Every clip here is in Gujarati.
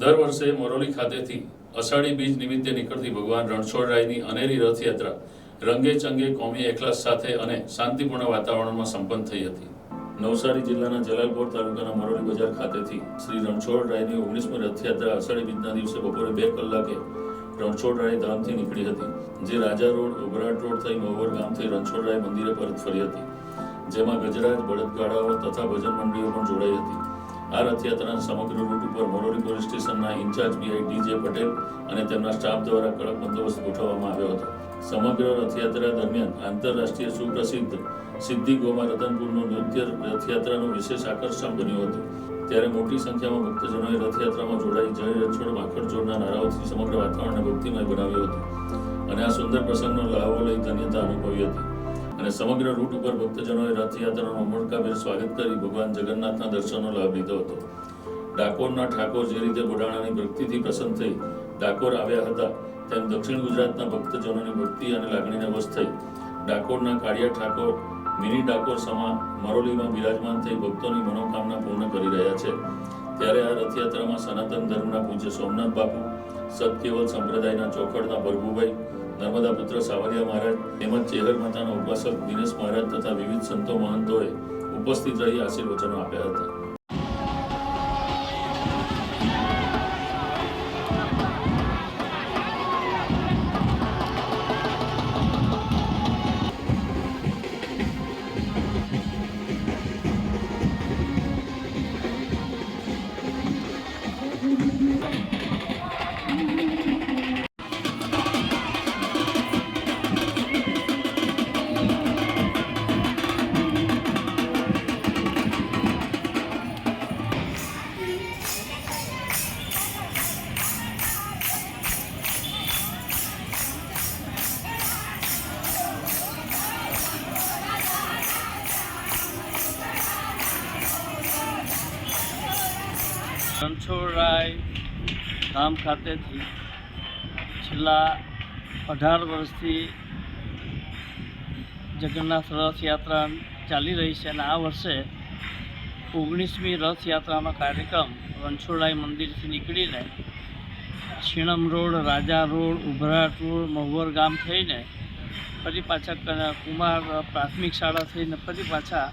દર વર્ષે મોરોલી ખાતેથી અષાઢી બીજ નિમિત્તે નીકળતી ભગવાન રણછોડરાયની અનેરી રથયાત્રા રંગે ચંગે કોમી એકલાસ સાથે અને શાંતિપૂર્ણ વાતાવરણમાં સંપન્ન થઈ હતી. નવસારી જિલ્લાના જલાલપોર તાલુકાના મરોલી બજાર ખાતેથી શ્રી રણછોડરાયની ઓગણીસમી રથયાત્રા અષાઢી બીજના દિવસે બપોરે બે કલાકે રણછોડરાય ધામથી નીકળી હતી, જે રાજા રોડ, ઉભરાટ રોડ થઈ મહુવર ગામ થઈ રણછોડરાય મંદિરે પરત ફરી હતી, જેમાં ગજરાજ, બળદગાડાઓ તથા ભજન મંડળીઓ પણ જોડાઈ હતી. આ રથયાત્રાના સમગ્ર રૂટ ઉપર મોરોલી પોલીસ સ્ટેશનના ઇન્ચાર્જ પીઆઈ ડીજે પટેલ અને તેમના સ્ટાફ દ્વારા કડક બંદોબસ્ત ગોઠવવામાં આવ્યો હતો. સમગ્ર રથયાત્રા દરમિયાન આંતરરાષ્ટ્રીય સુપ્રસિદ્ધ સિદ્ધિ ગોમા રતનપુરનું નૃત્ય રથયાત્રાનું વિશેષ આકર્ષણ બન્યું હતું. ત્યારે મોટી સંખ્યામાં ભક્તજનોએ રથયાત્રામાં જોડાઈ જય રછોડ જોડના નારાઓથી સમગ્ર વાતાવરણને ભક્તિમય બનાવ્યું હતું અને આ સુંદર પ્રસંગનો લાહવો લઈ ધન્યતા અનુભવી હતી. અને સમગ્ર રૂટ ઉપર ભક્તજનોએ રથયાત્રાનું ઉમળકાભેર સ્વાગત કરી ભગવાન જગન્નાથના દર્શનનો લાભ લીધો હતો. ડાકોરના ઠાકોર જે રીતે બોડાણાની ભક્તિથી પ્રસન્ન થઈ ડાકોર આવ્યા હતા, તેમ દક્ષિણ ગુજરાતના ભક્તજનોની ભક્તિ અને લાગણીને વશ થઈ ડાકોરના કાળિયા ઠાકોર, મિની ડાકોર સમા મરોલીમાં બિરાજમાન થઈ ભક્તોની મનોકામના પૂર્ણ કરી રહ્યા છે. ત્યારે આ રથયાત્રામાં સનાતન ધર્મના પૂજ્ય સોમનાથ બાપુ સત્યવલ સંપ્રદાયના ચોખડના ભરભુભાઈ નર્મદા પુત્ર સાવરિયા મહારાજ તેમજ ચેહર માતાના ઉપાસક દિનેશ મહારાજ તથા વિવિધ સંતો મહંતોએ ઉપસ્થિત રહી આશીર્વચનો આપ્યા હતા. રણછોડરાય ગામ ખાતેથી છેલ્લા અઢાર વર્ષથી જગન્નાથ રથયાત્રા ચાલી રહી છે અને આ વર્ષે ઓગણીસમી રથયાત્રાનો કાર્યક્રમ રણછોડરાય મંદિરથી નીકળીને Chhinam road, Raja road, Ubharat road, Mahuvar ગામ થઈને ફરી પાછા કુમાર પ્રાથમિક શાળા થઈને ફરી પાછા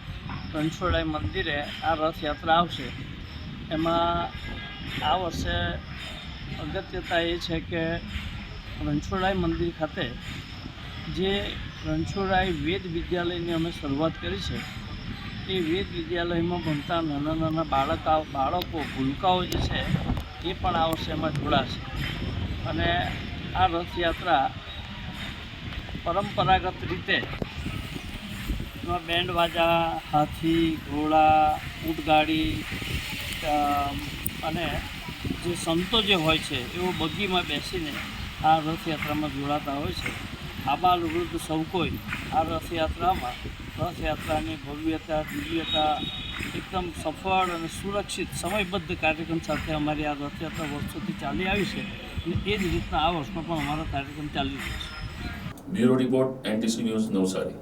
રણછોડરાય મંદિરે આ રથયાત્રા આવશે. એમાં આ વર્ષે અગત્યતા એ છે કે રણછોડરાય મંદિર ખાતે જે રણછોડરાય વેદ વિદ્યાલયની અમે શરૂઆત કરી છે, એ વેદ વિદ્યાલયમાં ભણતા નાના નાના બાળકા, બાળકો, ભૂલકાઓ જે છે, એ પણ આ વર્ષે એમાં જોડાશે. અને આ રથયાત્રા પરંપરાગત રીતે એમાં બેન્ડ વાજા હાથી, ઘોડા ઊંટગાડી અને જે સંતો જે હોય છે, એઓ બગીમાં બેસીને આ રથયાત્રામાં જોડાતા હોય છે. આબાલ, વૃદ્ધ, સૌ કોઈ આ રથયાત્રામાં, રથયાત્રાની ભવ્યતા, દિવ્યતા એકદમ સફળ અને સુરક્ષિત સમયબદ્ધ કાર્યક્રમ સાથે અમારી આ રથયાત્રા વર્ષોથી ચાલી આવી છે અને એ જ રીતના આ વર્ષમાં પણ અમારો કાર્યક્રમ ચાલી રહ્યો છે. Bureau report, NTC news Navsari.